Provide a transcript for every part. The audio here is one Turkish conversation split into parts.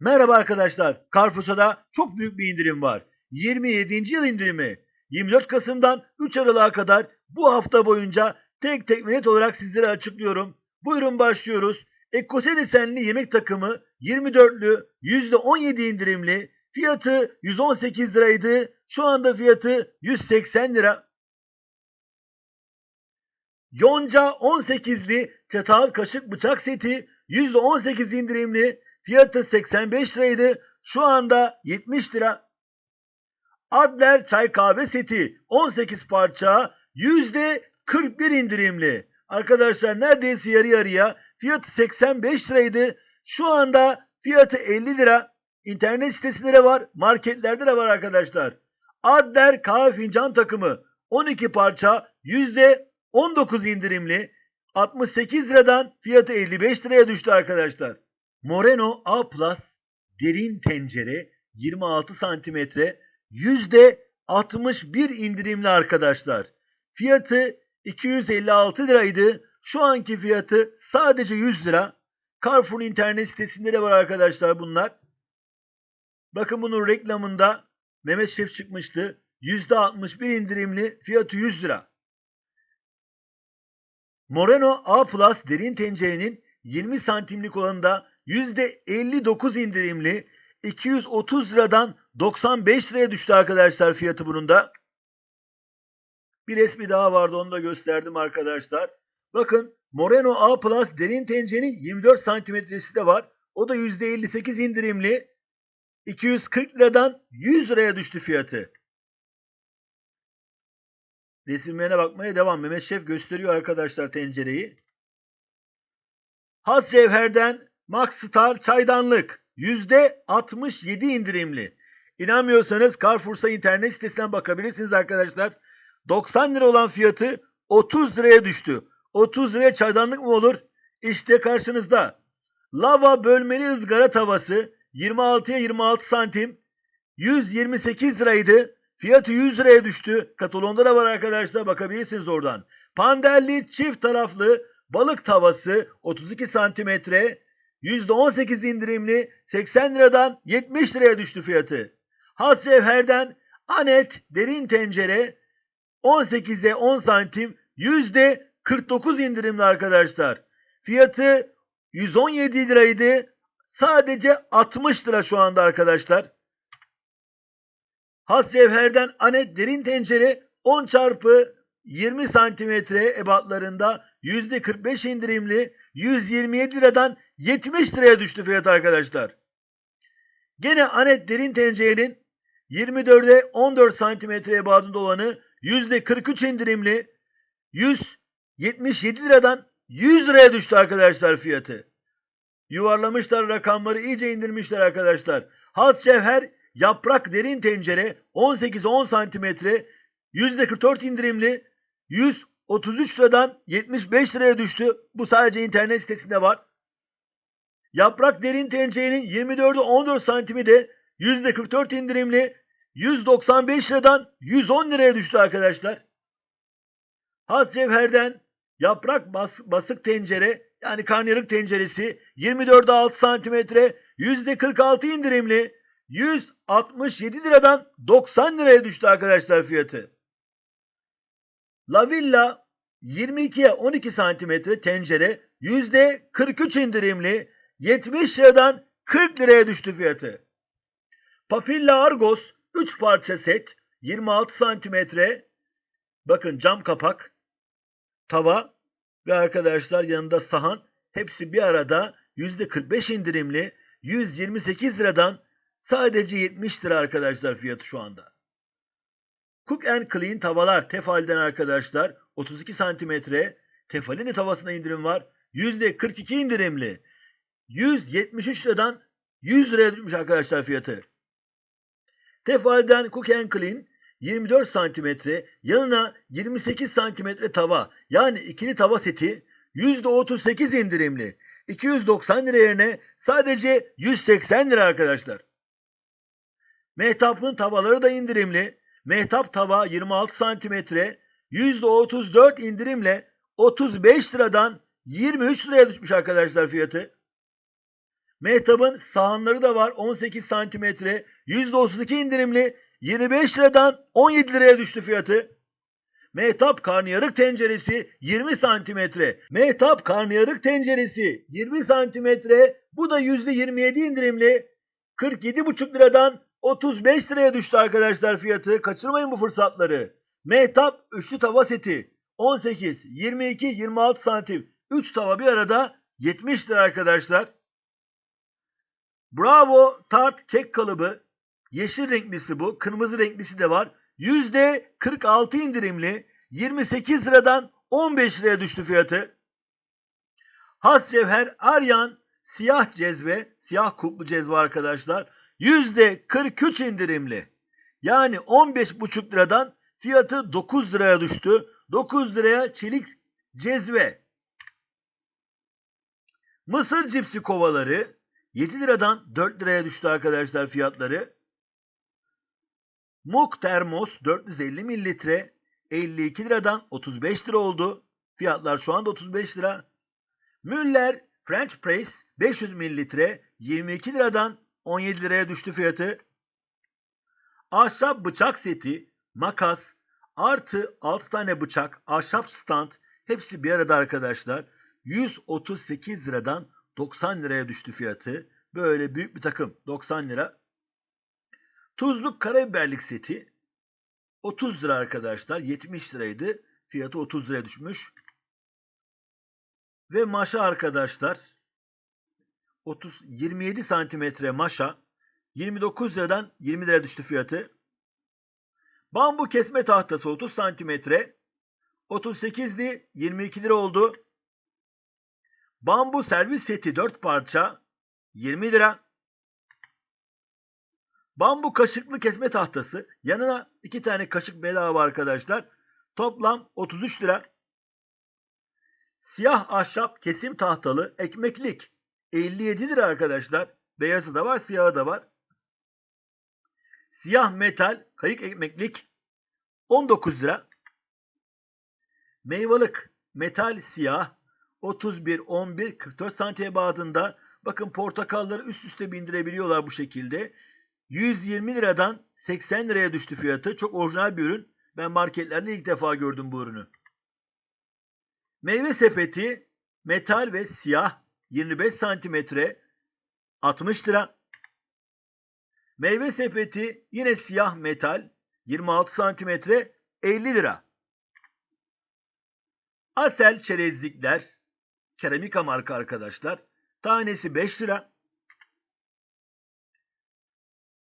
Merhaba arkadaşlar. Carrefour'da çok büyük bir indirim var. 27. yıl indirimi. 24 Kasım'dan 3 Aralık'a kadar bu hafta boyunca tek tek net olarak sizlere açıklıyorum. Buyurun başlıyoruz. Ekose desenli yemek takımı 24'lü %17 indirimli. Fiyatı 118 liraydı. Şu anda fiyatı 180 lira. Yonca 18'li çatal kaşık bıçak seti %18 indirimli. Fiyatı 85 liraydı. Şu anda 70 lira. Adler çay kahve seti 18 parça %41 indirimli. Arkadaşlar neredeyse yarı yarıya fiyatı 85 liraydı. Şu anda fiyatı 50 lira. İnternet sitesinde de var, marketlerde de var arkadaşlar. Adler kahve fincan takımı 12 parça %19 indirimli. 68 liradan fiyatı 55 liraya düştü arkadaşlar. Moreno A Plus derin tencere 26 santimetre %61 indirimli arkadaşlar. Fiyatı 256 liraydı. Şu anki fiyatı sadece 100 lira. Carrefour internet sitesinde de var arkadaşlar bunlar. Bakın bunun reklamında Mehmet Şef çıkmıştı. %61 indirimli fiyatı 100 lira. Moreno A Plus derin tencerenin 20 santimlik olanında %59 indirimli 230 liradan 95 liraya düştü arkadaşlar fiyatı bunun da. Bir resmi daha vardı onu da gösterdim arkadaşlar. Bakın Moreno A Plus derin tencerenin 24 santimetresi de var. O da %58 indirimli 240 liradan 100 liraya düştü fiyatı. Resimlerine bakmaya devam. Mehmet Şef gösteriyor arkadaşlar tencereyi. Has cevherden Max Star çaydanlık %67 indirimli. İnanmıyorsanız Carrefour'sa internet sitesinden bakabilirsiniz arkadaşlar. 90 lira olan fiyatı 30 liraya düştü. 30 liraya çaydanlık mı olur? İşte karşınızda. Lava bölmeli ızgara tavası 26'ya 26 santim 128 liraydı. Fiyatı 100 liraya düştü. Katalonda da var arkadaşlar bakabilirsiniz oradan. Pandelli çift taraflı balık tavası 32 santimetre %18 indirimli 80 liradan 70 liraya düştü fiyatı. Has cevherden anet derin tencere 18'e 10 santim %49 indirimli arkadaşlar. Fiyatı 117 liraydı. Sadece 60 lira şu anda arkadaşlar. Has cevherden anet derin tencere 10 çarpı 20 santimetre ebatlarında %45 indirimli 127 liradan 70 liraya düştü fiyat arkadaşlar. Gene anet derin tencerenin 24'e 14 santimetre ebadında olanı %43 indirimli 177 liradan 100 liraya düştü arkadaşlar fiyatı. Yuvarlamışlar rakamları iyice indirmişler arkadaşlar. Has cevher yaprak derin tencere 18-10 santimetre %44 indirimli 133 liradan 75 liraya düştü. Bu sadece internet sitesinde var. Yaprak derin tencerenin 24'ü 14 santimi de %44 indirimli 195 liradan 110 liraya düştü arkadaşlar. Has cevherden yaprak bas, basık tencere yani karnıyarık tenceresi 24'e 6 santimetre %46 indirimli 167 liradan 90 liraya düştü arkadaşlar fiyatı. La Villa 22'ye 12 santimetre tencere %43 indirimli 70 liradan 40 liraya düştü fiyatı. Papilla Argos 3 parça set 26 santimetre bakın cam kapak tava ve arkadaşlar yanında sahan hepsi bir arada %45 indirimli 128 liradan sadece 70 lira arkadaşlar fiyatı şu anda. Cook and Clean tavalar Tefal'den arkadaşlar 32 santimetre Tefalini tavasına indirim var. %42 indirimli. 173 liradan 100 liraya düşmüş arkadaşlar fiyatı. Tefal'den Cook and Clean 24 santimetre yanına 28 santimetre tava yani ikili tava seti %38 indirimli. 290 lira yerine sadece 180 lira arkadaşlar. Mehtap'ın tavaları da indirimli. Mehtap tava 26 santimetre %34 indirimle 35 liradan 23 liraya düşmüş arkadaşlar fiyatı. Mehtap'ın sahanları da var 18 santimetre. %32 indirimli 25 liradan 17 liraya düştü fiyatı. Mehtap karnıyarık tenceresi 20 santimetre. Mehtap karnıyarık tenceresi 20 santimetre. Bu da %27 indirimli. 47,5 liradan 35 liraya düştü arkadaşlar fiyatı. Kaçırmayın bu fırsatları. Mehtap üçlü tava seti 18, 22, 26 santim. 3 tava bir arada 70 lira arkadaşlar. Bravo tart kek kalıbı. Yeşil renklisi bu. Kırmızı renklisi de var. %46 indirimli. 28 liradan 15 liraya düştü fiyatı. Has cevher Aryan siyah cezve, siyah kuplu cezve arkadaşlar. %43 indirimli. Yani 15,5 liradan fiyatı 9 liraya düştü. 9 liraya çelik cezve. Mısır cipsi kovaları 7 liradan 4 liraya düştü arkadaşlar fiyatları. Muk termos 450 mililitre 52 liradan 35 lira oldu. Fiyatlar şu anda 35 lira. Müller French Press 500 mililitre 22 liradan 17 liraya düştü fiyatı. Ahşap bıçak seti, makas, artı 6 tane bıçak, ahşap stand hepsi bir arada arkadaşlar. 138 liradan 90 liraya düştü fiyatı. Böyle büyük bir takım 90 lira. Tuzluk karabiberlik seti 30 lira arkadaşlar. 70 liraydı. Fiyatı 30 liraya düşmüş. Ve maşa arkadaşlar 30 27 santimetre maşa 29 liradan 20 liraya düştü fiyatı. Bambu kesme tahtası 30 santimetre 38'di 22 lira oldu. Bambu servis seti 4 parça 20 lira. Bambu kaşıklı kesme tahtası. Yanına 2 tane kaşık bedava arkadaşlar. Toplam 33 lira. Siyah ahşap kesim tahtalı ekmeklik 57 lira arkadaşlar. Beyazı da var, siyahı da var. Siyah metal kayık ekmeklik 19 lira. Meyvalık metal siyah 31 11 44 santiye bağında. Bakın portakalları üst üste bindirebiliyorlar bu şekilde. 120 liradan 80 liraya düştü fiyatı. Çok orijinal bir ürün. Ben marketlerde ilk defa gördüm bu ürünü. Meyve sepeti metal ve siyah 25 santimetre 60 lira. Meyve sepeti yine siyah metal 26 santimetre 50 lira. Asel çerezlikler keramika marka arkadaşlar. Tanesi 5 lira.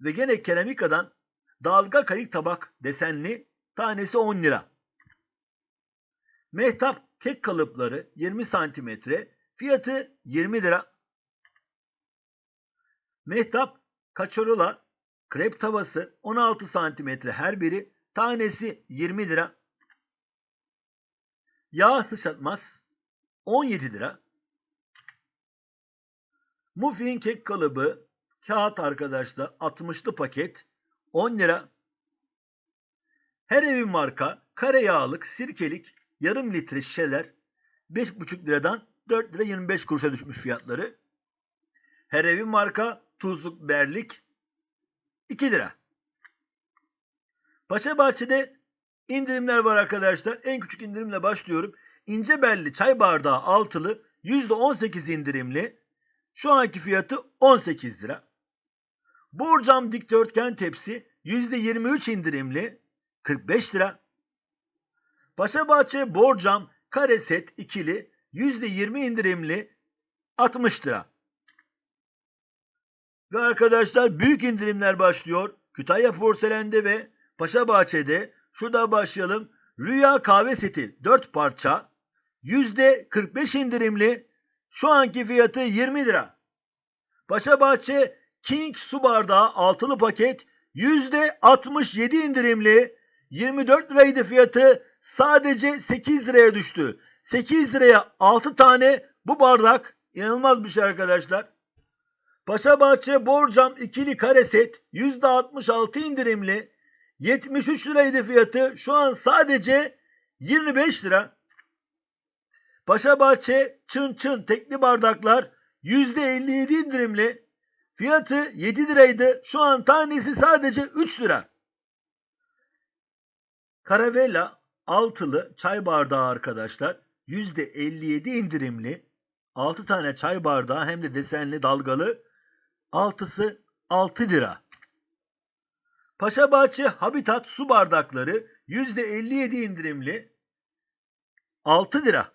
Ve gene keramikadan dalga kayık tabak desenli tanesi 10 lira. Mehtap kek kalıpları 20 santimetre fiyatı 20 lira. Mehtap kaçorola krep tavası 16 santimetre her biri tanesi 20 lira. Yağ sıçratmaz 17 lira. Muffin kek kalıbı kağıt arkadaşlar 60'lı paket 10 lira. Her evin marka kare yağlık sirkelik yarım litre şişeler 5,5 liradan 4 lira 25 kuruşa düşmüş fiyatları. Her evin marka tuzluk berlik 2 lira. Paşa Bahçe'de indirimler var arkadaşlar. En küçük indirimle başlıyorum. İnce belli çay bardağı altılı %18 indirimli. Şu anki fiyatı 18 lira. Borcam dikdörtgen tepsi %23 indirimli 45 lira. Paşabahçe borcam kare set ikili %20 indirimli 60 lira. Ve arkadaşlar büyük indirimler başlıyor. Kütahya Porselen'de ve Paşabahçe'de. Şurada başlayalım. Rüya kahve seti 4 parça %45 indirimli. Şu anki fiyatı 20 lira. Paşabahçe King su bardağı altılı paket %67 indirimli 24 liraydı fiyatı sadece 8 liraya düştü. 8 liraya 6 tane bu bardak inanılmaz bir şey arkadaşlar. Paşabahçe borcam ikili kare set %66 indirimli 73 liraydı fiyatı şu an sadece 25 lira. Paşabahçe çın çın tekli bardaklar %57 indirimli. Fiyatı 7 liraydı. Şu an tanesi sadece 3 lira. Caravella altılı çay bardağı arkadaşlar. %57 indirimli. 6 tane çay bardağı hem de desenli dalgalı. Altısı 6 lira. Paşabahçe Habitat su bardakları %57 indirimli. 6 lira.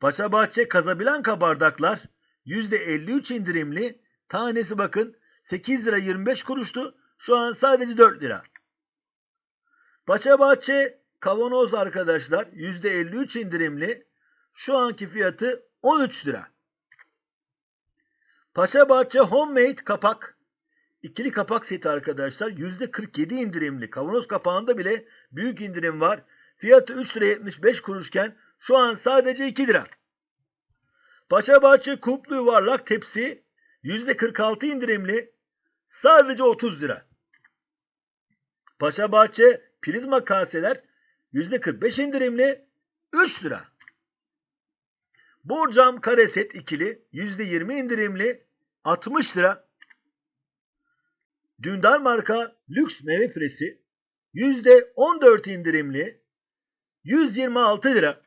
Paşabahçe Casablanca bardaklar %53 indirimli. Tanesi bakın 8 lira 25 kuruştu. Şu an sadece 4 lira. Paşabahçe kavanoz arkadaşlar %53 indirimli. Şu anki fiyatı 13 lira. Paşabahçe Homemade kapak. İkili kapak seti arkadaşlar %47 indirimli. Kavanoz kapağında bile büyük indirim var. Fiyatı 3 lira 75 kuruşken şu an sadece 2 lira. Paşabahçe kuplu yuvarlak tepsi %46 indirimli. Sadece 30 lira. Paşabahçe prizma kaseler %45 indirimli 3 lira. Borcam kare set ikili %20 indirimli 60 lira. Dündar marka lüks meyve püresi %14 indirimli 126 lira.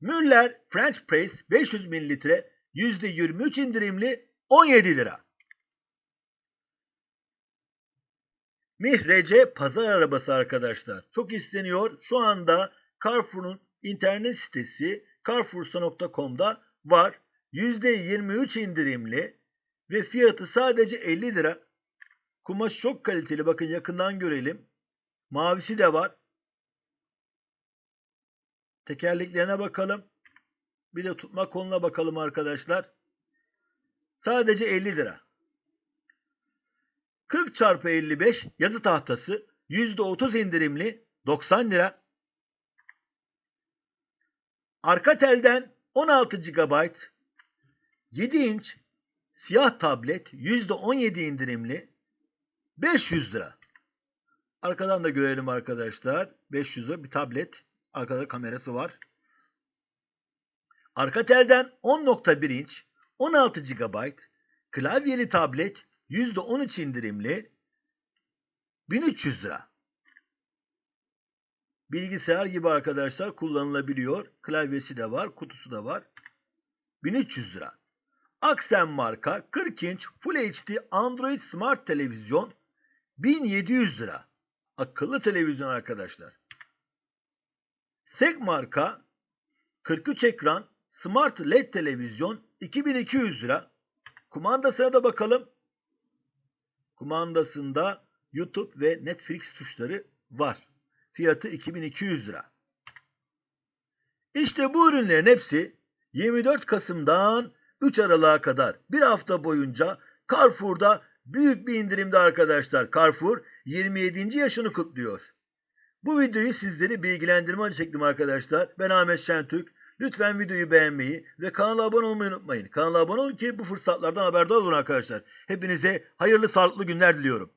Müller French Press 500 mililitre %23 indirimli 17 lira. Mihrece pazar arabası arkadaşlar. Çok isteniyor. Şu anda Carrefour'un internet sitesi carrefoursa.com'da var. %23 indirimli ve fiyatı sadece 50 lira. Kumaş çok kaliteli. Bakın yakından görelim. Mavisi de var. Tekerleklerine bakalım. Bir de tutma koluna bakalım arkadaşlar. Sadece 50 lira. 40 çarpı 55 yazı tahtası %30 indirimli 90 lira. Arka telden 16 GB 7 inç siyah tablet %17 indirimli 500 lira. Arkadan da görelim arkadaşlar. 500'e bir tablet. Arkada kamerası var. Arka telden 10.1 inç 16 GB klavyeli tablet %13 indirimli 1300 lira. Bilgisayar gibi arkadaşlar kullanılabiliyor. Klavyesi de var, kutusu da var. 1300 lira. Aksen marka 40 inç Full HD Android Smart Televizyon 1700 lira. Akıllı televizyon arkadaşlar. Sek marka 43 ekran Smart LED televizyon 2200 lira. Kumandasına da bakalım. Kumandasında YouTube ve Netflix tuşları var. Fiyatı 2200 lira. İşte bu ürünlerin hepsi 24 Kasım'dan 3 Aralık'a kadar bir hafta boyunca Carrefour'da büyük bir indirimde arkadaşlar. Carrefour 27. yaşını kutluyor. Bu videoyu sizleri bilgilendirme çektim arkadaşlar. Ben Ahmet Şentürk. Lütfen videoyu beğenmeyi ve kanala abone olmayı unutmayın. Kanala abone olun ki bu fırsatlardan haberdar olun arkadaşlar. Hepinize hayırlı sağlıklı günler diliyorum.